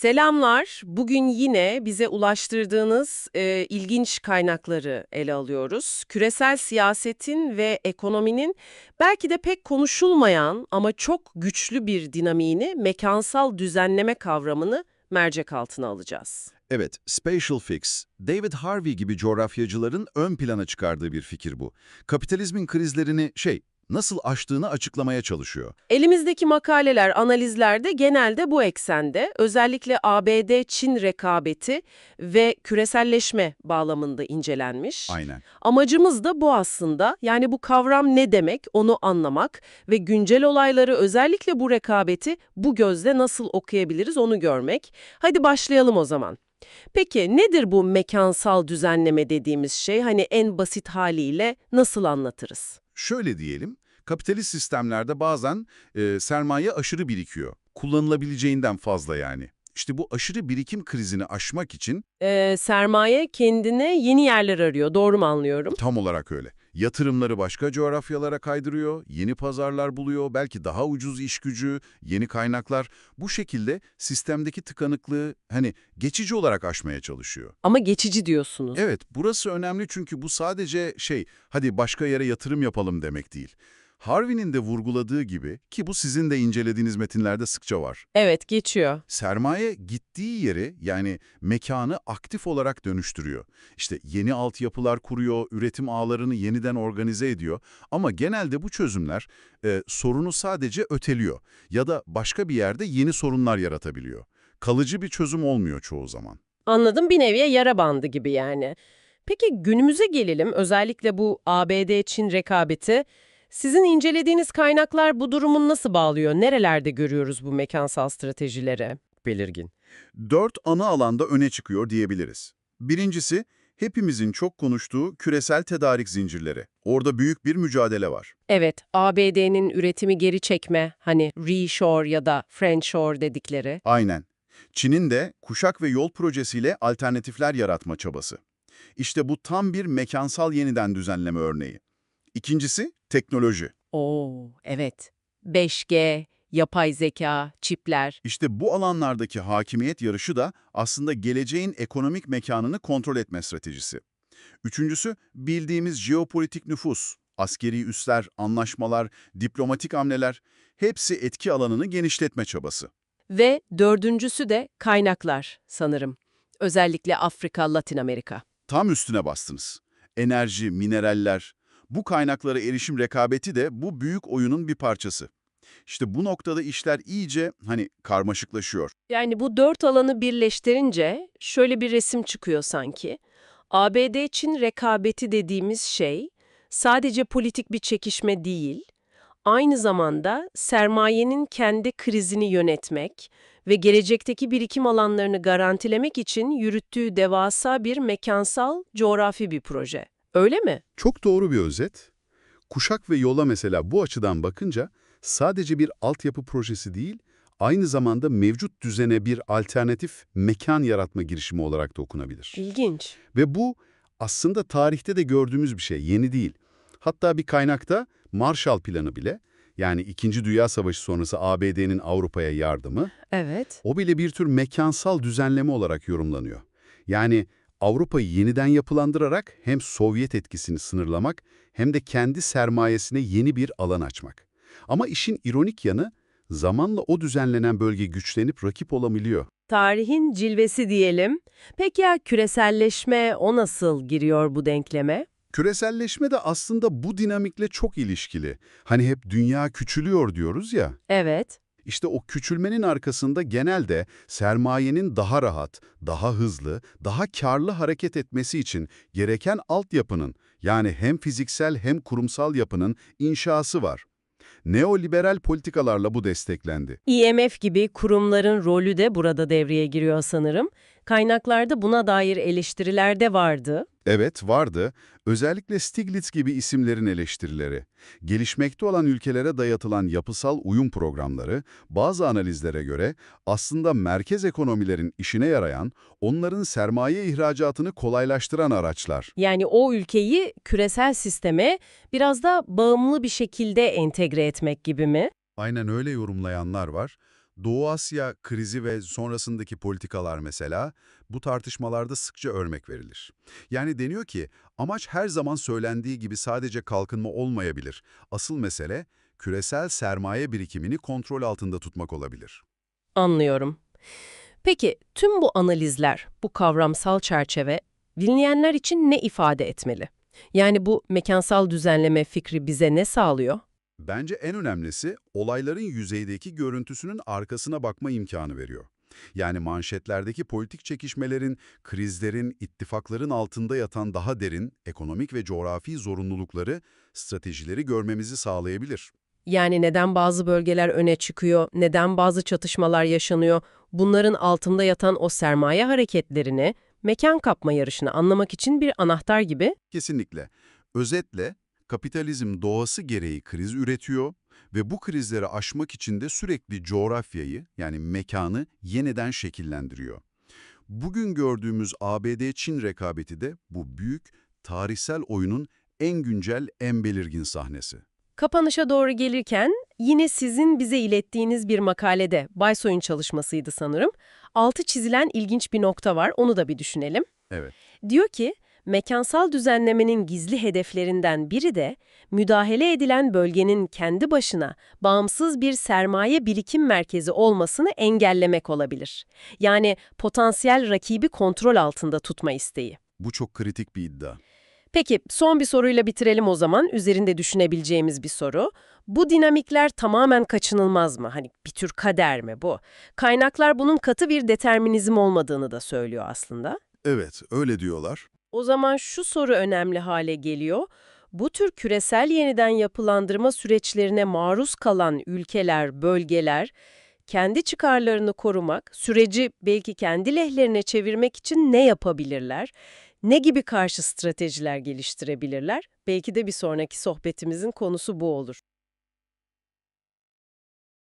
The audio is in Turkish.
Selamlar. Bugün yine bize ulaştırdığınız e, ilginç kaynakları ele alıyoruz. Küresel siyasetin ve ekonominin belki de pek konuşulmayan ama çok güçlü bir dinamiğini, mekansal düzenleme kavramını mercek altına alacağız. Evet, Spatial Fix, David Harvey gibi coğrafyacıların ön plana çıkardığı bir fikir bu. Kapitalizmin krizlerini şey, nasıl aştığını açıklamaya çalışıyor. Elimizdeki makaleler, analizlerde genelde bu eksende, özellikle ABD-Çin rekabeti ve küreselleşme bağlamında incelenmiş. Aynen. Amacımız da bu aslında. Yani bu kavram ne demek onu anlamak ve güncel olayları özellikle bu rekabeti bu gözle nasıl okuyabiliriz onu görmek. Hadi başlayalım o zaman. Peki nedir bu mekansal düzenleme dediğimiz şey? Hani en basit haliyle nasıl anlatırız? Şöyle diyelim, kapitalist sistemlerde bazen e, sermaye aşırı birikiyor. Kullanılabileceğinden fazla yani. İşte bu aşırı birikim krizini aşmak için Ee, sermaye kendine yeni yerler arıyor. Doğru mu anlıyorum? tam olarak öyle. Yatırımları başka coğrafyalara kaydırıyor, yeni pazarlar buluyor, belki daha ucuz iş gücü, yeni kaynaklar. Bu şekilde sistemdeki tıkanıklığı hani geçici olarak aşmaya çalışıyor. Ama geçici diyorsunuz. Evet, burası önemli çünkü bu sadece şey, hadi başka yere yatırım yapalım demek değil. Harvey'nin de vurguladığı gibi ki bu sizin de incelediğiniz metinlerde sıkça var. Evet, geçiyor. Sermaye gittiği yeri yani mekanı aktif olarak dönüştürüyor. İşte yeni altyapılar kuruyor, üretim ağlarını yeniden organize ediyor. Ama genelde bu çözümler e, sorunu sadece öteliyor ya da başka bir yerde yeni sorunlar yaratabiliyor. Kalıcı bir çözüm olmuyor çoğu zaman. Anladım bir neviye yara bandı gibi yani. Peki günümüze gelelim özellikle bu ABD-Çin rekabeti. Sizin incelediğiniz kaynaklar bu durumu nasıl bağlıyor? Nerelerde görüyoruz bu mekansal stratejileri? Belirgin. Dört ana alanda öne çıkıyor diyebiliriz. Birincisi, hepimizin çok konuştuğu küresel tedarik zincirleri. Orada büyük bir mücadele var. Evet, ABD'nin üretimi geri çekme, hani reshore ya da friendshore dedikleri. Aynen. Çin'in de kuşak ve yol projesiyle alternatifler yaratma çabası. İşte bu tam bir mekansal yeniden düzenleme örneği. İkincisi, teknoloji. Oo, evet. 5G, yapay zeka, çipler. İşte bu alanlardaki hakimiyet yarışı da aslında geleceğin ekonomik mekanını kontrol etme stratejisi. Üçüncüsü, bildiğimiz jeopolitik nüfus. Askeri üsler, anlaşmalar, diplomatik hamleler, hepsi etki alanını genişletme çabası. Ve dördüncüsü de kaynaklar sanırım. Özellikle Afrika, Latin Amerika. Tam üstüne bastınız. Enerji, mineraller, bu kaynaklara erişim rekabeti de bu büyük oyunun bir parçası. İşte bu noktada işler iyice hani karmaşıklaşıyor. Yani bu dört alanı birleştirince şöyle bir resim çıkıyor sanki. ABD-Çin rekabeti dediğimiz şey sadece politik bir çekişme değil, aynı zamanda sermayenin kendi krizini yönetmek ve gelecekteki birikim alanlarını garantilemek için yürüttüğü devasa bir mekansal, coğrafi bir proje. Öyle mi? Çok doğru bir özet. Kuşak ve yola mesela bu açıdan bakınca sadece bir altyapı projesi değil, aynı zamanda mevcut düzene bir alternatif mekan yaratma girişimi olarak da okunabilir. İlginç. Ve bu aslında tarihte de gördüğümüz bir şey, yeni değil. Hatta bir kaynakta Marshall Planı bile, yani İkinci Dünya Savaşı sonrası ABD'nin Avrupa'ya yardımı, Evet. o bile bir tür mekansal düzenleme olarak yorumlanıyor. Yani Avrupa'yı yeniden yapılandırarak hem Sovyet etkisini sınırlamak hem de kendi sermayesine yeni bir alan açmak. Ama işin ironik yanı zamanla o düzenlenen bölge güçlenip rakip olabiliyor. Tarihin cilvesi diyelim. Peki ya küreselleşme o nasıl giriyor bu denkleme? Küreselleşme de aslında bu dinamikle çok ilişkili. Hani hep dünya küçülüyor diyoruz ya. Evet. İşte o küçülmenin arkasında genelde sermayenin daha rahat, daha hızlı, daha karlı hareket etmesi için gereken altyapının yani hem fiziksel hem kurumsal yapının inşası var. Neoliberal politikalarla bu desteklendi. IMF gibi kurumların rolü de burada devreye giriyor sanırım. Kaynaklarda buna dair eleştiriler de vardı. Evet vardı, özellikle Stiglitz gibi isimlerin eleştirileri. Gelişmekte olan ülkelere dayatılan yapısal uyum programları, bazı analizlere göre aslında merkez ekonomilerin işine yarayan, onların sermaye ihracatını kolaylaştıran araçlar. Yani o ülkeyi küresel sisteme biraz da bağımlı bir şekilde entegre etmek gibi mi? Aynen öyle yorumlayanlar var. Doğu Asya krizi ve sonrasındaki politikalar mesela bu tartışmalarda sıkça örnek verilir. Yani deniyor ki amaç her zaman söylendiği gibi sadece kalkınma olmayabilir. Asıl mesele küresel sermaye birikimini kontrol altında tutmak olabilir. Anlıyorum. Peki tüm bu analizler, bu kavramsal çerçeve dinleyenler için ne ifade etmeli? Yani bu mekansal düzenleme fikri bize ne sağlıyor? Bence en önemlisi olayların yüzeydeki görüntüsünün arkasına bakma imkanı veriyor. Yani manşetlerdeki politik çekişmelerin, krizlerin, ittifakların altında yatan daha derin ekonomik ve coğrafi zorunlulukları, stratejileri görmemizi sağlayabilir. Yani neden bazı bölgeler öne çıkıyor, neden bazı çatışmalar yaşanıyor, bunların altında yatan o sermaye hareketlerini, mekan kapma yarışını anlamak için bir anahtar gibi Kesinlikle. Özetle, kapitalizm doğası gereği kriz üretiyor ve bu krizleri aşmak için de sürekli coğrafyayı yani mekanı yeniden şekillendiriyor. Bugün gördüğümüz ABD-Çin rekabeti de bu büyük, tarihsel oyunun en güncel, en belirgin sahnesi. Kapanışa doğru gelirken yine sizin bize ilettiğiniz bir makalede, Baysoy'un çalışmasıydı sanırım, altı çizilen ilginç bir nokta var, onu da bir düşünelim. Evet. Diyor ki, mekansal düzenlemenin gizli hedeflerinden biri de müdahale edilen bölgenin kendi başına bağımsız bir sermaye birikim merkezi olmasını engellemek olabilir. Yani potansiyel rakibi kontrol altında tutma isteği. Bu çok kritik bir iddia. Peki son bir soruyla bitirelim o zaman. Üzerinde düşünebileceğimiz bir soru. Bu dinamikler tamamen kaçınılmaz mı? Hani bir tür kader mi bu? Kaynaklar bunun katı bir determinizm olmadığını da söylüyor aslında. Evet, öyle diyorlar. O zaman şu soru önemli hale geliyor. Bu tür küresel yeniden yapılandırma süreçlerine maruz kalan ülkeler, bölgeler kendi çıkarlarını korumak, süreci belki kendi lehlerine çevirmek için ne yapabilirler? Ne gibi karşı stratejiler geliştirebilirler? Belki de bir sonraki sohbetimizin konusu bu olur.